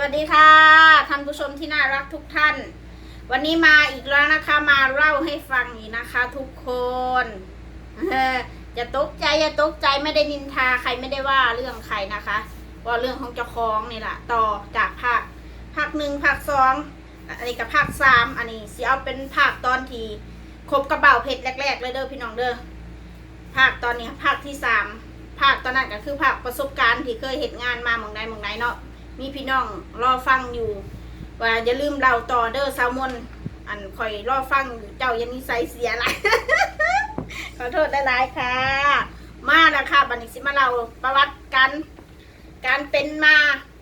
วัสดีค่ะท่านผู้ชมที่น่ารักทุกท่าน วันนี้มาอีกแล้วนะคะมาเล่าให้ฟังอีกนะคะ ทุกคนเอออย่าตกใจอย่าตกใจไม่ได้นินทาใครไม่ได้ว่าเรื่องใครนะคะว่าเรื่องของเจ้าของนี่แหละต่อจากภาคภาคหนึ่งภาคสองอันนี้กับภาคสามอันนี้สิเอาเป็นภาคตอนที่คบกระเป๋าเพชรแรก ๆ เลยเด้อพี่น้องเด้อภาคตอนนี้ภาคที่สามภาคตอนนั้นก็คือภาคประสบการณ์ที่เคยเห็นงานมาหมองใดหมองใดเนาะ มีพี่น้องรอฟังอยู่ ว่าอย่าลืมเราต่อเด้อแซลมอนอันคอยรอฟังอยู่เจ้ายันนิสัยเสียหลายขอโทษได้หลายๆค่ะ มาแล้วค่ะบันนี้สิมาเราประวัติกันการเป็นมา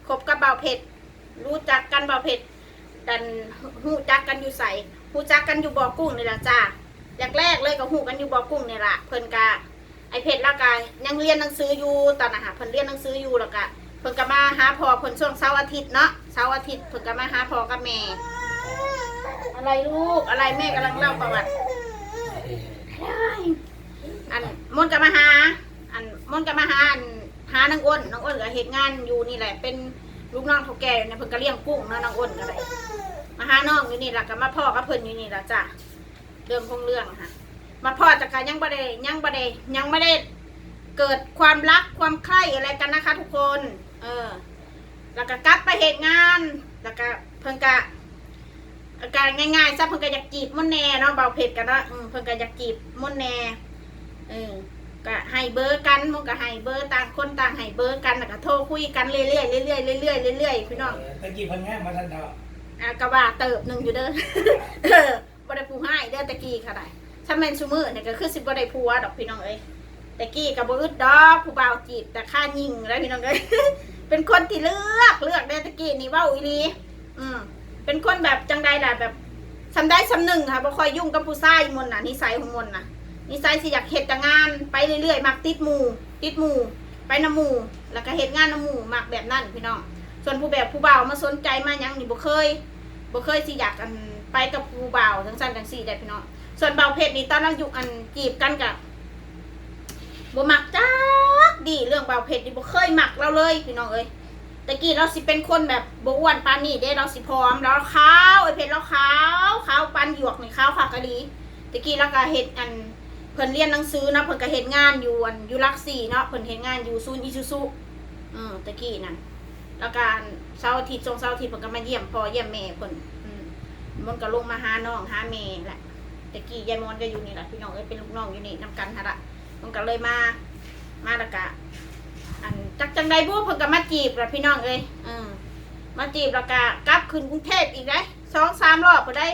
คบกับเบาเผ็ดรู้จักกันเบาเผ็ดดันหูจักกันอยู่ใสหูจักกันอยู่บ่อกุ้งนี่แหละจ้าแรกๆเลยก็หูกันอยู่บ่อกุ้งนี่แหละเพิ่นกาไอเผ็ดล้วกายังเรียนหนังสืออยู่ตอนนะคะเพิ่นเรียนหนังสืออยู่แล้วก็เพิ่นก็มาหาพ่อเพิ่นช่วงเสาร์อาทิตย์เนาะเสาร์อาทิตย์เพิ่นก็มาหาพ่อกับแม่ อะไรลูกอะไรแม่กำลังเล่าประวัติอันมนต์กับมาหา อันมนต์กับมาหาอันหานางอ้นนางอ้นก็เหตุงานอยู่นี่แหละ เป็นลูกน้องเฒ่าแก่อยู่เนี่ยเพิ่นก็เลี้ยงกุ้งเนาะนางอ้นก็เลยมาหาน้องอยู่นี่แหละก็มาพ่อกับเพิ่นอยู่นี่แหละจ้ะเรื่องของเรื่องค่ะ มาพ่อจากการยังบ่ได้ยังบ่ได้ยังไม่ได้เกิดความรักความใคร่อะไรกันนะคะ ทุกคน เออ แล้วก็กลับไปเหตุงาน แล้วก็เพิ่นก็อาการง่ายๆซะเพิ่นก็อยากจีบมุ่นแน่เนาะเบาเผ็ดกันเนาะอืมเพิ่นก็อยากจีบมุ่นแน่เออก็ให้เบอร์กันมันก็ให้เบอร์ต่างคนต่างให้เบอร์กันแล้วก็โทรคุยกันเรื่อยๆเรื่อยๆเรื่อยๆเรื่อยๆพี่น้องตะกี้เพันแง่มาทันดอกอะก็ว่าเติบหนึ่งอยู่เด้อเออบ่ได้ผู้ให้เด้อตะกี้ค่ะได้ถ้าแม่นซุมื้อเนี่ยก็คือสิบ่ได้ผัวดอกพี่น้องเอ้ย ตะกี้ก็บ่อึดดอกผู้บ่าวจีบแต่ค่ายิงแล้วพี่น้องเอ้ยเป็นคนที่เลือกเลือกเด้ตะกี้นี่ว้าอีหลีอืมเป็นคนแบบจังใดล่ะแบบสำได้สำหนึ่งค่ะบ่คอยยุ่งกับผู้ชายมนน่ะนิสัยของมนน่ะนิสัยสิอยากเฮ็ดแต่งานไปเรื่อยๆมักติดหมู่ติดหมู่ไปน้ำหมู่แล้วก็เฮ็ดงานน้ำหมู่มักแบบนั้นพี่น้องส่วนผู้แบบผู้บ่าวมาสนใจมายังนี่บ่เคยบ่เคยสิอยากอันไปกับผู้บ่าวทั้งสั้นทั้งสี่ได้พี่น้องส่วนเบาวเพชรนี่ตอนเราอยู่อันจีบกันกับ บ่มักจักดีเรื่องเบาเพชรนี่บ่เคยมักเราเลยพี่น้องเอ้ยตะกี้เราสิเป็นคนแบบบ่อ้วนปานนี้เด้เราสิพร้อมแล้วขาวไอ้เพชรเราขาวขาวปานหยวกนี่ขาวคักกะดีตะกี้เราก็เฮ็ดอันเพิ่นเรียนหนังสือนะเพิ่นก็เฮ็ดงานอยู่อันอยู่รักสี่เนาะเพิ่นเฮ็ดงานอยู่ศูนอิซูซุอือตะกี้นั่นแล้วการเสาร์อาทิตย์ช่วงเสาร์อาทิตย์เพิ่นก็มาเยี่ยมพ่อเยี่ยมแม่เพิ่นอืมมันก็ลงมาหาน้องหาแม่แหละตะกี้ยายมอนก็อยู่นี่แหละพี่น้องเอ้ยเป็นลูกน้องอยู่นี่นำกันหะละ มันก็เลยมา มาแล้วก็อันจักจังใดบ่เพิ่นก็มาจีบล่ะพี่น้องเอ้ยอืมมาจีบแล้วก็กลับขึ้นกรุงเทพอีกได้สองสามรอบบ่ได้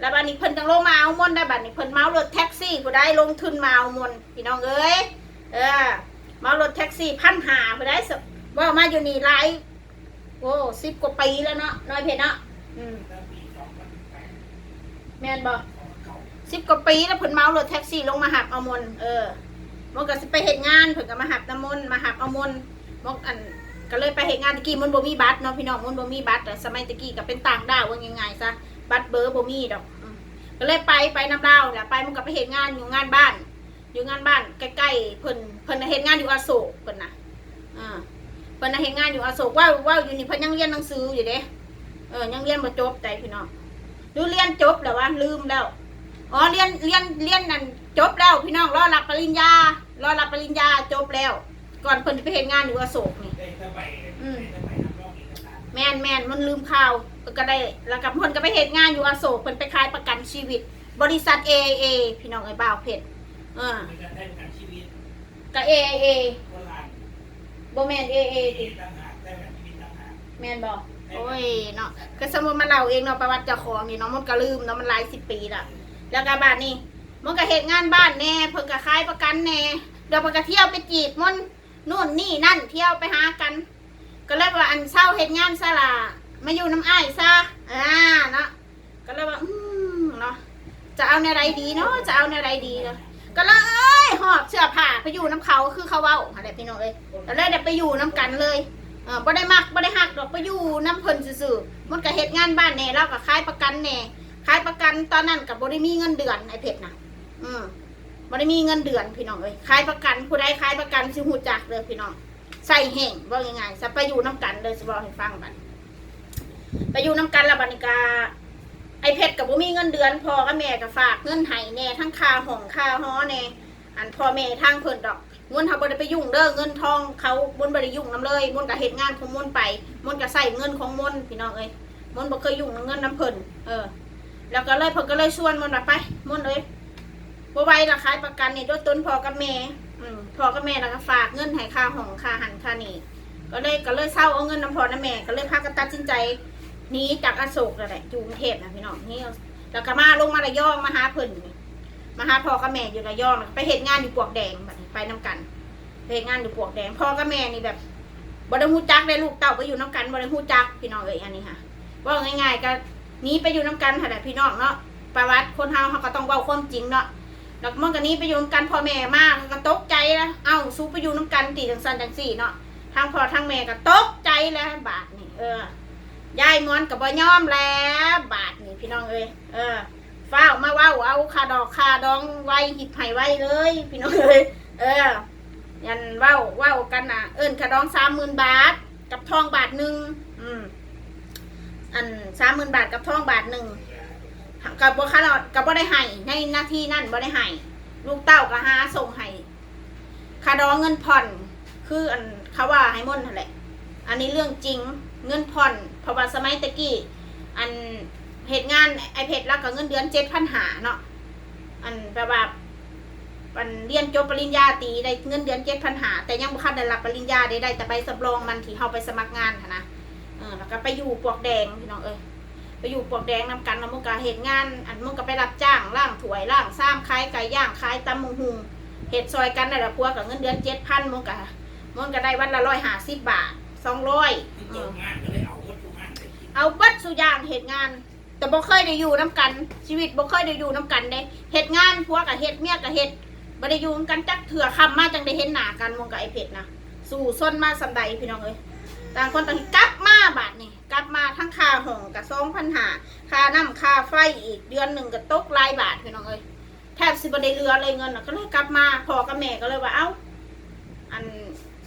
แล้วบัดนี้เพิ่นจังลงมาเอามนต์ได้บัดนี้เพิ่นเมารถแท็กซี่ผู้ใดลงทุนมาเอามนต์พี่น้องเอ้ยเออเมารถแท็กซี่พันหาผู้ใดสว่ามาอยู่นี่หลายโอ้สิบกว่าปีแล้วเนาะน้อยเพชรเนาะอืมตั้งปีสองพันแปดแม่นบ่เก่าสิบกว่าปีแล้วเพิ่นเมารถแท็กซี่ลงมาหับเอามนต์เออ มันก็สิไปเฮ็ดงานเพิ่นก็มาหับน้ำมนต์มาหับเอามนต์มนอันก็เลยไปเฮ็ดงานตะกี้มันบ่มีบัตรเนาะพี่น้องมันบ่มีบัตรแต่สมัยตะกี้ก็เป็นต่างดาวว่าง่ายๆซะบัตรเบอร์บ่มีดอกก็เลยไปไปน้ำดาวแหละไปมันก็ไปเฮ็ดงานอยู่งานบ้าน อยู่งานบ้านใกล้ๆเพิ่นเพิ่นน่ะเฮ็ดงานอยู่อโศกเพิ่นน่ะอ่าเพิ่นน่ะเฮ็ดงานอยู่อโศกว่าว่าอยู่นี่เพิ่นยังเรียนหนังสืออยู่เด้เออยังเรียนบ่จบใจพี่น้องหรือเรียนจบแล้ววะลืมแล้ว อ๋อเรียนเรียนเรียนนั่นจบแล้วพี่น้องรอรับปริญญารอรับปริญญาจบแล้ว ก่อนเพิ่นไปเฮ็ดงานอยู่อโศกนี่อืมแมนแมนมันลืมข่าวก็ได้แล้วกับเพิ่นก็ไปเฮ็ดงานอยู่อโศกเพิ่นไปขายประกันชีวิต บริษัท AAA พี่น้องเอ้บ่าวเพชรเออการได้ประกันชีวิตก็ AAA โบราณบ่แมน AA เอแมนบ่โอ้ยเนาะก็สมมติมาเล่าเองเนาะประวัติเจ้าของนี่เนาะมันก็ลืมเนาะมันหลายสิบปีละ แล้วก็บ้านนี้มันก็เฮ็ดงานบ้านแน่เพิ่นก็ขายประกันแน่เดี๋ยวเพิ่นก็เที่ยวไปจีบมันนู่นนี่นั่นเที่ยวไปหากัน ก็เลยว่าอันเช่าเฮ็ดงานซะล่ะมาอยู่น้ำอ้ายซะอ่าเนาะก็เลยว่าอืมเนาะจะเอาในวใดดีเนาะจะเอาในวใดดีเนาะก็เลยเอ้ยหอบเสื้อผ้าไปอยู่น้ำเขาคือเขาเว้าอะไรพี่น้องเอ้ยก็เลยได้ไปอยู่น้ำกันเลยเออบ่ได้มักบ่ได้หักดอกไปอยู่น้ำเพิ่นซื่อๆมันก็เฮ็ดงานบ้านแน่แล้วก็ขายประกันแน่ายประกันตอนนั้นก็บ่ได้มีเงินเดือนไอเพชรนะอืมบ่ได้มีเงินเดือนพี่น้องเอ้ยขายประกันผู้ใดขายประกันสิฮู้จักเด้อพี่น้องใส่แห้งว่ายังไงซะไปอยู่น้ำกันเลยสบอกให้ฟังบัดไปอยู่น้ำกันละบัดนิกาไอเพชรกับบ่มีเงินเดือนพ่อกับแม่ก็ฝากเงินให้แน่ทั้งค่าห้องค่าหอแน่อันพ่อแม่ทางเพิ่นดอกมวนเฮาบ่ได้ไปยุ่งเด้อเงินทองเขามวนบ่ได้ยุ่งนํเลยมวนก็เฮ็ดงานของมวนไปมวนก็ใส่เงินของมวนพี่น้องเอ้ยมวนบ่เคยยุ่งเงินนํเพิ่นเออ แล้วก็เลยเพิ่นก็เลยชวนมวนว่าไปมวนเอ้ยบ่ไหวละขายประกันนี่ด้วยต้นพ่อกับแม่อืมพ่อกับแม่แล้วก็ฝากเงินให้ค่าห้องค่าหันค่านี่ก็เลยก็เลยเศร้าเอาเงินนํพ่อนํแม่ ก็เลยพากันตัดสินใจหนีจากอโศกนั่นแหละอยู่กรุงเทพนะพี่น้องนี่แล้วก็มาลงมาระยองมาหาเพิ่นมาหาพ่อกับแม่อยู่ระยองไปเฮ็ดงานอยู่ปลวกแดงบัดนี้ไปน้กันไปเฮ็ดงานอยู่ปลวกแดงพ่อกับแม่นี่แบบบ่ได้ฮู้จักได้ลูกเต้าไปอยู่น้กันบ่ได้ฮู้จักพี่น้องเอ้ยอันนี้ค่ะว่าง่ายๆก็ นีไปอยู่น้กันหั่นแหละพี่น้องเนาะประวัติคนเฮาเฮาก็ต้องเว้าความจริงเนาะแล้วมันก็นี้ไปอยู่น้ำกันพ่อแม่มากก็ตกใจนะเอ้าสู้ไปอยู่น้กันตีจังซันจังซี่เนาะทางพ่อทางแม่ก็ตกใจแล้วบาดนี่เออยายมอนกับบ่ยอมแล้วบาทนี่พี่น้องเอ้ยเออฟ้ามาเว้าเอาคาดอกคาดองไว้หิบไห้ไว้เลย พี่น้องเอ้ยเออ ยันเว้าเว้ากันน่ะเอิ้นคาดองสามหมื่นบาท กับทองบาทหนึ่งอืม อันสามหมื่นบาทกับทองบาทหนึ่งกับบ่คาดอกกับบ่ได้ให้ในหน้าที่นั่นบ่ได้ให้ลูกเต้าก็หาส่งให้คาดองเงินผ่อน คืออันเขาว่าให้มนนั่นแหละ อันนี้เรื่องจริงเงินผ่อนเพราะว่าสมัยตะกี้อันเหตุงานไอเพจแล้วก็เงินเดือนเจ็ดพันหาเนาะอันแปลว่าอันเรียนจบปริญญาตีได้เงินเดือนเจ็ดพันหาแต่ยังบ่คันได้รับปริญญาได้ได้แต่ใบสำรองมันที่เฮาไปสมัครงานนะ เออแล้วก็ไปอยู่ปลวกแดงพี่น้องเอ้ยไปอยู่ปลวกแดงนำกันแล้วมึงก็เหตุงาน อันมึงก็ไปรับจ้างล่างถวยล่างซ้ำขายไก่ย่างขายตำมุงหุงเหตุซอยกันได้ละพวกกับเงินเดือนเจ็ดพันมึงก็มึงก็ได้วันละร้อยห้าสิบบาทสองร้อยที่จบงานก็เลยเอาวัตถุงานไปกินเอาบัดสุอยางเหตุงาน แต่บ่เคยได้อยู่น้กัน ชีวิตบ่เคยได้อยู่น้กันเด้เหตุงานพวกกับเหตุเมียกับเหตุบ่ได้อยู่นำกันจักเถื่อคำมาจังได้เห็นหน้ากันมองกับไอ้เพชรนะสู่ส้นมาสำใดพี่น้องเอ้ย ต่างคนต่างกลับมาบาดนี่กลับมาทั้งค่าห้องกับสองพันหาค่าน้ำค่าไฟอีกเดือนหนึ่งก็ตกหลายบาทพี่น้องเอ้ยแทบสิบ่ได้เรือเลยเงินน่ะก็เลยกลับมาพอกับแม่ก็เลยว่าเอ้าอัน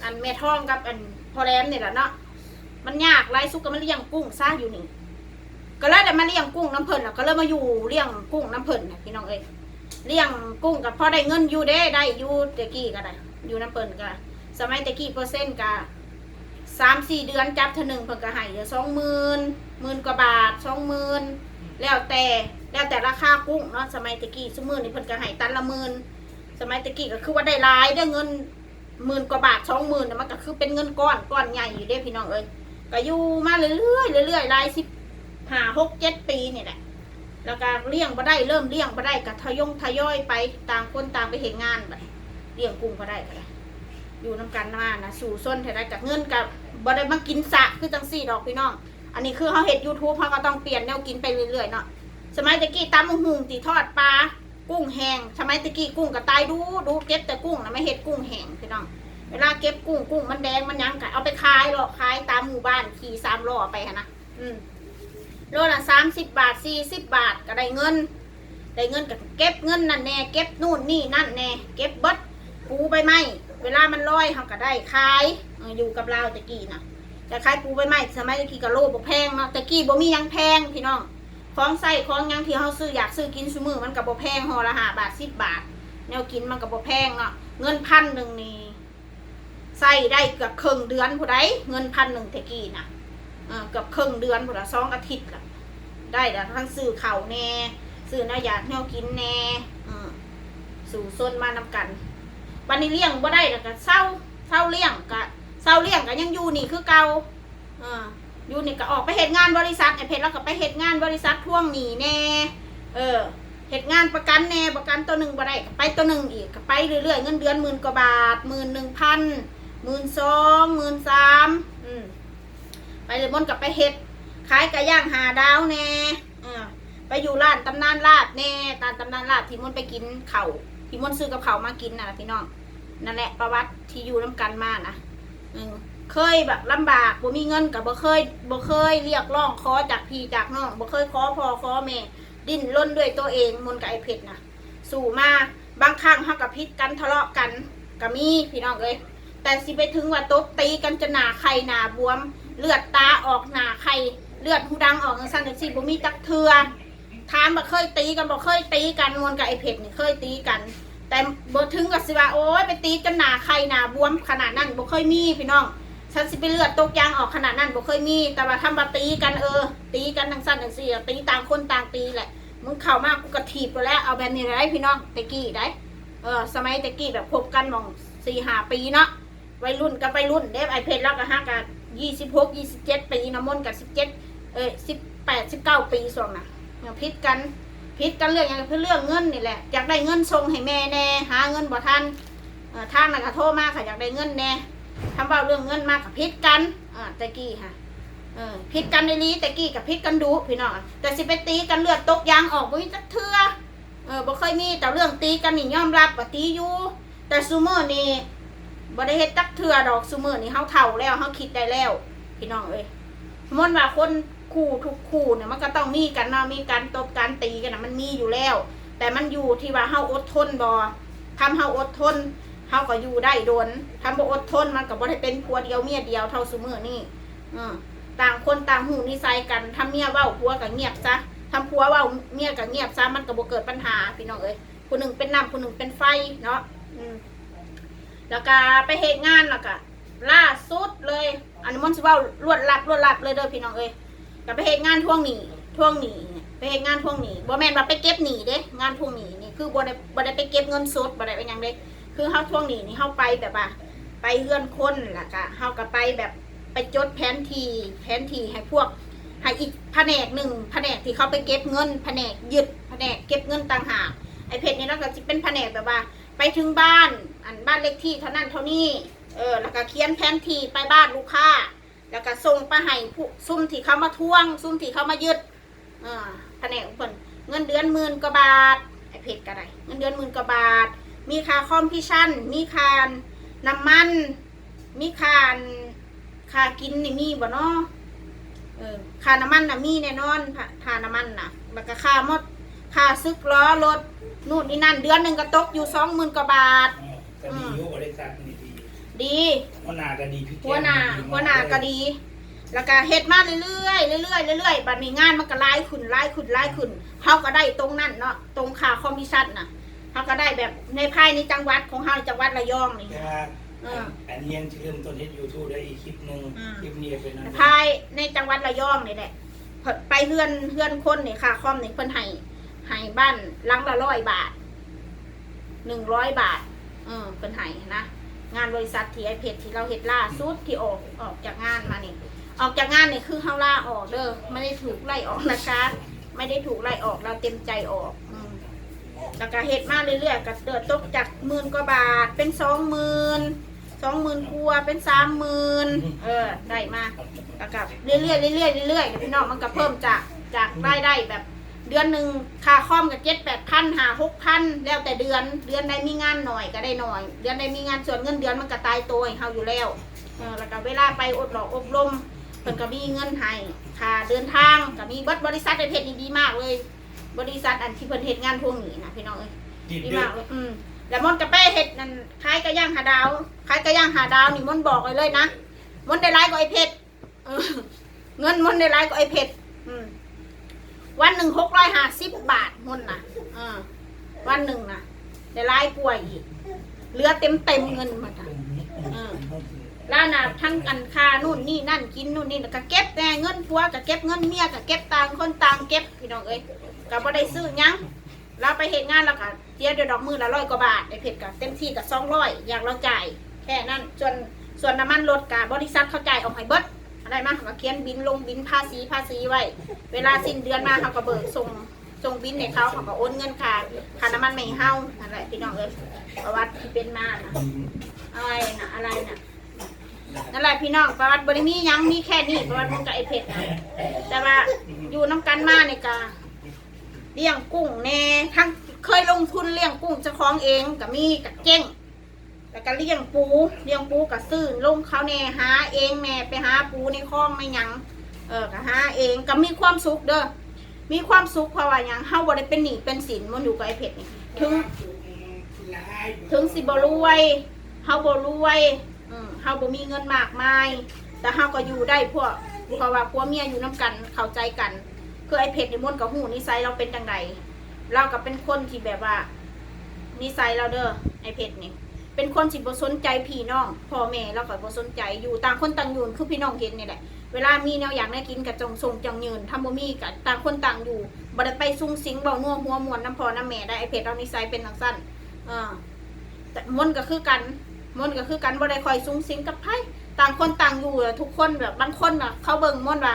อันแม่ท้องกับอันพอแรมเนี่ยแหละเนาะมันยากไรสุกก็มาเลี้ยงกุ้งซ่าอยู่นี่ก็เลยแต่มาเลี้ยงกุ้งน้ำเพิ่นแล้วก็เลยมาอยู่เลี้ยงกุ้งน้ำเพิ่นนะพี่น้องเอ้ยเลี้ยงกุ้งกับพอได้เงินอยู่เด้ได้อยู่ตะกี้ก็ได้อยู่น้ำเพิ่นก็สมัยตะกี้เปอร์เซ็นต์ก็ สามสี่เดือนจับเท่านึงเพิ่นก็ให้เดี๋ยวสองหมื่นหมื่นกว่าบาทสองหมื่นแล้วแต่แล้วแต่ราคากุ้งเนาะสมัยตะกี้สมือนี่เพิ่นก็ให้ตันละหมื่นสมัยตะกี้ก็คือว่าได้หลายได้เงินหมื่นกว่าบาทสองหมื่นน่มันก็คือเป็นเงินก้อนก้อนใหญ่อยู่เด้พี่น้องเอ้ยก็อยู่มาเรื่อยๆเรื่อยๆรายสิบห้าหกเจ็ดปีนี่แหละแล้วก็เลี้ยงมาได้เริ่มเลี้ยงมาได้ก็ทยงทยอยไปต่างคนต่างไปเห็นงานไปเลี้ยงกุ้งก็ได้ก็ได้ อยู่น้ำกันมานะสู่ส้นเท่าไรกับเงินกับบ่ได้มากินสะคือจังสี่ดอกพี่น้อง อันนี้คือเขาเห็ดยูทูบเขาก็ต้องเปลี่ยนแนวกินไปเรื่อยๆเนาะสมัยตะกี้ตำมะฮุงตีทอดปลากุ้งแห้งสมัยตะกี้กุ้งก็ตายดูดูเก็บแต่กุ้งนะไม่เห็ดกุ้งแห้งพี่น้อง เวลาเก็บกุ้งกุ้งมันแดงมันยังกะเอาไปขายหรอกขายตามหมู่บ้านขี่สามล้อไปนะอืมโลละสามสิบบาทสี่สิบบาทก็ได้เงินได้เงินก็เก็บเงินนั่นแน่เก็บนู่นนี่นั่นแน่เก็บบิดปูใบไม้ เวลามันลอยเขาก็ได้ขายอยู่กับเราตะกี้นะแต่ขายปูใบไหมสมัยตะกี้ก็โลบ่แพงเนาะตะกี้บ่มียังแพงพี่น้องของใส่ของยังที่เขาซื้ออยากซื้อกินซุมือมันก็บ่แพงห่อละห้าบาทสิบบาท แนวกินมันก็บ่แพงเนาะเงินพันหนึ่งนี่ใส่ได้เกือบครึ่งเดือนผู้ใดเงินพันหนึ่งเทกี้นะเออเกือบครึ่งเดือนผู้ละสองอาทิตย์ละได้แล้วทั้งซื้อเข่าแน่ซื้อเนื้อยากแนวกินแน่สู่ส้นมานำกัน วันนี้เลี้ยงบ่ได้แล้วก็เศร้าเศร้าเลี้ยงก็เศร้าเลี้ยงก็ยังอยู่นี่คือเก่าเอออยู่นี่ก็ออกไปเหตุงานบริษัทไอเพชรแล้วก็ไปเหตุงานบริษัทท่วงหนีแน่เออเหตุงานประกันแน่ประกันตัวหนึ่งบ่ได้ก็ไปตัวหนึ่งอีกก็ไปเรื่อยๆเงินเดือนหมื่นกว่าบาทหมื่นหนึ่งพันหมื่นสองหมื่นสามอืมไปเลยมนกับไปเฮ็ดขายไก่ย่างหาดาวแน่ไปอยู่ร้านตำนานลาบแน่ตามตำนานลาบที่มนไปกินเข่าที่มนซื้อกับเขามากินน่ะพี่น้อง นั่นแหละประวัติที่อยู่น้ำกันมากนะเคยแบบลำบากบ่มีเงินกับบ่เคยบ่เคยเรียกร้องขอจากพี่จากน้องบ่เคยขอพ่อขอแม่ดิ้นร่นด้วยตัวเองมนกับไอเพชรนะสู่มาบางครั้งเฮากับพิษกันทะเลาะกันก็มีพี่น้องเอ้ยแต่สิไปถึงว่าตบตีกันจะหนาไข่หนาบวม เลือดตาออกหนาไข่เลือดหูดังออกจังซั่นจังซี่บ่มีจักเทือถามบ่เคยตีกันบ่เคยตีกันมวนกับไอ้เผ็ดนี่เคยตีกัน แต่บ่ถึงกับสิว่าโอ้ยไปตีจนหนาใครหนาบวมขนาดนั้นบ่เคยมีพี่น้องฉันสิไปเลือดตกยางออกขนาดนั้นบ่เคยมี แต่ว่าทำมาตีกันเออ ตีกันทั้งสั้นทั้งเสียตีต่างคนต่างตีแหละมึงเข้ามากกูกระถีบไปแล้วเอาแบบนี้ได้พี่น้องตะกี้ได้เออสมัยตะกี้แบบพบกันมองสี่ห้าปีเนาะวัยรุ่นกับวัยรุ่นเด็กไอเพชรแล้วก็ห้ากันยี่สิบหกยี่สิบเจ็ดปีน้ำมนต์กับสิบเจ็ดเออสิบแปดสิบเก้าปีส่วงน่ะเนี่ยพิษกัน พิษกันเรื่องอย่างเพื่อเรื่องเงินนี่แหละอยากได้เงินส่งให้แม่แน่หาเงินบ่ทันทางน่ะก็โทรมาค่ะอยากได้เงินแน่ทำเบาเรื่องเงินมากกับพิษกันอ่าตะกี้ค่ะพิษกันในนี้ตะกี้กับพิษกันดูพี่น้องแต่สิไปตีกันเลือดตกยางออกบ่มีจักเทื่อเออบ่เคยมีแต่เรื่องตีกันนี่ยอมรับว่าตีอยู่แต่ซูเมอร์นี่บ่ได้เฮ็ดจักเทื่อดอกซูเมอร์นี่เฮาเฒ่าแล้วเฮาคิดได้แล้ว พี่น้องเอ้ยมมติว่าคน คู่ทุกคู่เนี่ยมันก็ต้องมีกันเนาะมีการตบการตีกันนะมันมีอยู่แล้ว แต่มันอยู่ที่ว่าเฮาอดทนบ่ทำเฮาอดทนเฮาก็อยู่ได้โดนทำบ่อดทนมันก็บ่ได้เป็นผัวเดียวเมียเดียวเท่าซูเมอร์นี่ออต่างคนต่างหูนิสัยกันทำเมียเว้าผัวก็เงียบซะทำผัวเว่าเมียกับเงียบซะมันก็บ่เกิดปัญหาพี่น้องเอ้ยคนหนึ่งเป็นน้ำคนหนึ่งเป็นไฟเนาะอืมแล้วก็ไปเหตุงานแล้วก็ล่าสุดเลย อันนี้มันสิเว่ารวดลัดรวดลัดเลยเด้อพี่น้องเอ้ย ก็ไปเหตุงานทวงหนี้ทวงหนี้ไปเหตุงานทวงหนี้บ่แม่นว่าไปเก็บหนี้เด้ งานทวงหนี้นี่คือบ่ได้บ่ได้ไปเก็บเงินสดบ่ได้ไปหยังเด้คือเฮาทวงหนี้นี่เฮาไปแบบว่าไปเฮือนคนล่ะก็เฮาก็ไปแบบไปจดแผนที่แผนที่ให้พวกให้อีกแผนกหนึ่งแผนกที่เขาไปเก็บเงินแผนกยึดแผนกเก็บเงินต่างหากไอเพจนี้เราก็จะเป็นแผนกแบบว่า ไปถึงบ้านอันบ้านเลขที่เท่านั้นเท่านี้เออแล้วก็เขียนแผนที่ไปบ้านลูกค้า แล้วก็ส่งไปให้ผู้ซุ่มที่เขามาท่วง ซุ่มที่เขามายึดอ่าแผนกเพิ่นเงินเดือนหมื่นกว่าบาทไอเพจก็ได้เงินเดือนหมื่นกว่าบาท มีค่าคอมพิชชั่น มีค่าน้ำมัน มีค่าค่ากินนี่มีบ่เนาะเออค่าน้ำมันน่ะมีแน่นอนค่าน้ำมันน่ะแล้วก็ค่าหมดค่าซึกล้อรถนู่นนี่นั่นเดือนหนึ่งก็ตกอยู่สองหมื่นกว่าบาทก็ดีอยู่บริษัทนี ดีดีหัวหน้าก็ดีพี่แก้มหัวหน้าหัวหน้าก็ดี แล้วก็เฮ็ดมาเรื่อยๆเรื่อยๆเรื่อยๆบัดนี้งานมันก็ไล่ขึ้นไล่ขึ้นไล่ขึ้นเฮาก็ได้ตรงนั้นเนาะตรงค่าคอมมิชชั่นน่ะเฮาก็ได้แบบในภายในจังหวัดของเฮาจังหวัดระยองนี่แต่ว่าเอออันนี้ยังเริ่มต้นเฮ็ดยูทูบได้อีกคลิปหนึงอืมคลิปนี้เป็นอันภายในจังหวัดระยองนี่แหละเพิ่นไปเฮือนเฮือนคนนี่ค่าคอมนี่เพิ่นให้ให้บ้านหลังละร้อยบาทหนึ่งร้อยบาท เออเพิ่นให้นะ งานบริษัทที่ไอเพจที่เราเฮ็ดล่าสุดที่ออกออกจากงานมานี่ออกจากงานนี่คือเฮาล่าออกเด้อไม่ได้ถูกไล่ออกนะคะ ไม่ได้ถูกไล่ออกเราเต็มใจออกอืมแล้วก็เฮ็ดมากเรื่อยๆก็เดือดตกจากหมื่นกว่าบาทเป็นสองหมื่นสองหมื่นกว่าเป็นสามหมื่นเออได้มาแล้วก็เรื่อยๆเรื่อยๆเรื่อยๆพี่น้องมันก็เพิ่มจากจากรายได้แบบ เดือนหนึ่งค่าคอมกับเจ็ดแปดพันหาหกพันแล้วแต่เดือนเดือนใดมีงานหน่อยก็ได้หน่อย เดือนใดมีงานส่วนเงินเดือนมันก็ตายตัวให้เฮาอยู่แล้วเออแล้วก็เวลาไปอดหลอกอบรมเพิ่นก็มีเงินให้ค่าเดินทางก็มีเบิดบริษัทในเพจนี่ดีมากเลย บริษัทอันที่เพิ่นเฮ็ดงานพวกนี้นะพี่น้องเอ้ยติดดีเด้อมากเลยอืมแล้วมอนกระเป้เห็ดนั่นคล้ายกระย่างหาดาวคล้ายกระย่างหาดาวนี่มอนบอกเลยเลยนะมอนได้ร้ายกว่าไอ้เพชรเออเงินมอนได้ร้ายกว่าไอ้เพชรอืม วันหนึ่งหกร้อยห้าสิบบาทมอนน่ะเออวันหนึ่งน่ะได้ร้ายกว่าอีกเหลือเต็มเต็มเงินมาจ้ะเออแล้วน่ะทั้งกันค่านู่นนี่นั่นกินนู่นนี่แล้วก็เก็บแต่เงินผัวก็เก็บเงินเมียก็เก็บต่างคนต่างเก็บพี่น้องเอ้ยก็บ่ได้ซื้อยังเราไปเห็นงานแล้วก็เสียเดือนดอกมือละร้อยกว่าบาทในเพจก็เต็มที่กับสองร้อยอยากเราจ่ายแค่นั้นส่วนส่วนน้ำมันรถกับบริษัทเขาจ่ายออกให้เบิด ไรมาเขาก็เขียนบินลงบินภาษีภาษีไว้ เวลาสิ้นเดือนมาเขาก็เบิกส่งส่งบินให้เขาเขาก็โอนเงินค่าค่าน้ำมันไม่ให้เฮาอะไรพี่น้องเอ้ยประวัติที่เป็นมานะอะไรนะอะไรนะนั่นแหละพี่น้องประวัติบริมียังมีแค่นี้ประวัติมึงกับไอเพชรนะแต่ว่าอยู่น้ำกันมาในกาเลี้ยงกุ้งแน่ทั้งเคยลงทุนเลี้ยงกุ้งเจ้าของเองกับมีกับเจ้ง แล้วก็เลี้ยงปูเลี้ยงปูกับซื้อลงเขาแน่หาเองแม่ไปหาปูในคลองไม่ยัง เออก็หาเองก็มีความสุขเด้อมีความสุขเพราะว่ายังเฮาบ่ได้เป็นหนี้เป็นสินมันอยู่กับไอ้เพชรนี่ถึงถึงสิบ่รวยเฮาบ่รวยอืมเฮาบ่มีเงินมากมาย แต่เฮาก็อยู่ได้พวกเพราะว่าผัวเมียอยู่น้กันเข้าใจกันคือไอ้เพชรนี่มนต์กับหูนิสัยเราเป็นจังไดเราก็เป็นคนที่แบบว่านิสัยเราเด้อไอ้เพชรนี่ เป็นคนสิบ่สนใจพี่น้องพ่อแม่เราก็บ่สนใจอยู่ต่างคนต่างอยู่คือพี่น้องเห็นนี่แหละเวลามีแนวอยากได้กินกับจงส่งจังยืนถ้าบ่มีก็ต่างคนต่างอยู่บ่ได้ไปซุ่งสิงเว้านัวหัวมวนน้ำพ่อน้ำแม่ได้ไอ้เพชรเรานิสัยเป็นจังซั่นอ่าแต่มนก็คือกันมนก็คือกันบ่ได้คอยซุ่งสิงกับไผต่างคนต่างอยู่ทุกคนแบบบางคนน่ะเขาเบิ่งมนว่า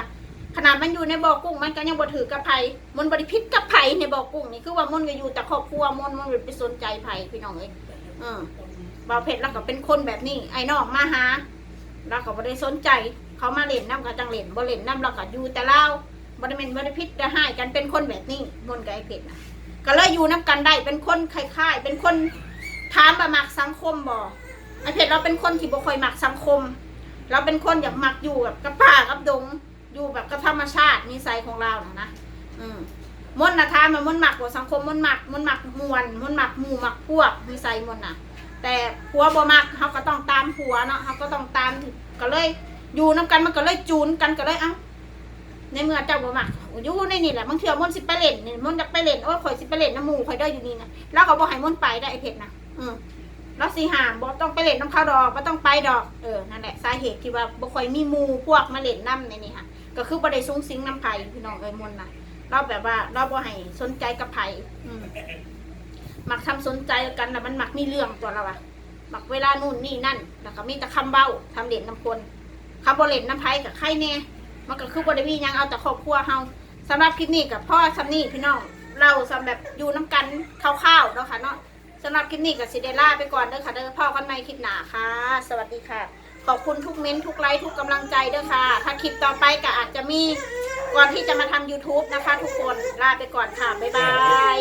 ขนาดมันอยู่ในบ่อกุ้งมันก็ยังบ่ถือกับไผ่มนบ่ได้พิษกับไผ่ในบ่อกุ้งนี่คือว่ามนก็อยู่แต่ครอบครัวมนมนไปสนใจไผพี่น้องเอ้ยเออ บาวเพชรเราก็เป็นคนแบบนี้ ไอ้น้องมาหาเราก็บ่ได้สนใจ เขามาเล่นน้ำก็จังเล่นบ่เล่นน้ำเราก็อยู่แต่เล่าบ่ได้เป็นบ่ได้พิษได้ให้กันเป็นคนแบบนี้มนกับไอ้เพชรนะก็เลยอยู่น้ำกันได้เป็นคนคล้ายๆ เป็นคนถามว่ามักสังคมบ่ไอ้เพชรเราเป็นคนที่บ่ค่อยมักสังคม เราเป็นคนอยากมักอยู่แบบกับป่ากับดง อยู่แบบกับธรรมชาตินิสัยของเรานะนะอืมมนนะทามมันมนต์มักบ่สังคมมนต์มักมนต์มักมวลมนต์มักหมู่มักพวกนิสัยมนต์น่ะ แต่ผัวบ่มักเขาก็ต้องตามผัวเนาะเขาก็ต้องตามก็เลย อยู่น้กันมันก็เลยจูนกันก็เลยเอ้าในเมื่อเจ้าบ่มักอยู่ในนี่แหละบางเทื่อมนสิไปเล่นนี่มนต์อยากไปเล่นโอ้ข่อยสิไปเล่นน้ำหมูข่อยได้อยู่นี่นะแล้วก็บ่ให้มนไปได้ไอ้เพชรนะอืมแล้วสิห้ามบ่ต้องไปเล่นน้ำข้าวดอกบ่ต้องไปดอกเออนั่นแหละสาเหตุที่ว่าบ่ค่อยมีหมูพวกมาเล่นน้ำในนี่ค่ะก็คือบ่ได้สูงสิงน้ำไผ่พี่น้องเอ้ยมนน่ะเราแบบว่าเราบ่ให้สนใจกับไผอืม หมักทำสนใจกันแล้วมันหมักมีเรื่องตัวเราอะบักเวลานู่นนี่นั่น แล้วก็มีแต่คำเบ้าทำเด่นน้ำคนคำบริเล่นน้ำไผ่กับไข่แน่มันก็คือบริวียังเอาแต่ครอบครัวเฮาสำหรับคลิปนี้กับพ่อซัมนี่พี่น้องเราสำแบบอยู่น้ำกันคร่าวๆเนาะค่ะเนาะสำหรับคลิปนี้กับซิเดล่าไปก่อนเด้อค่ะเด้อพ่อกันใหม่คลิปหนาค่ะ สวัสดีค่ะ ขอบคุณทุกเม้นทุกไลค์ทุกกำลังใจเด้อค่ะ ถ้าคลิปต่อไปก็อาจจะมีก่อนที่จะมาทำ YouTube นะคะ ทุกคนลาไปก่อนค่ะบ๊ายบาย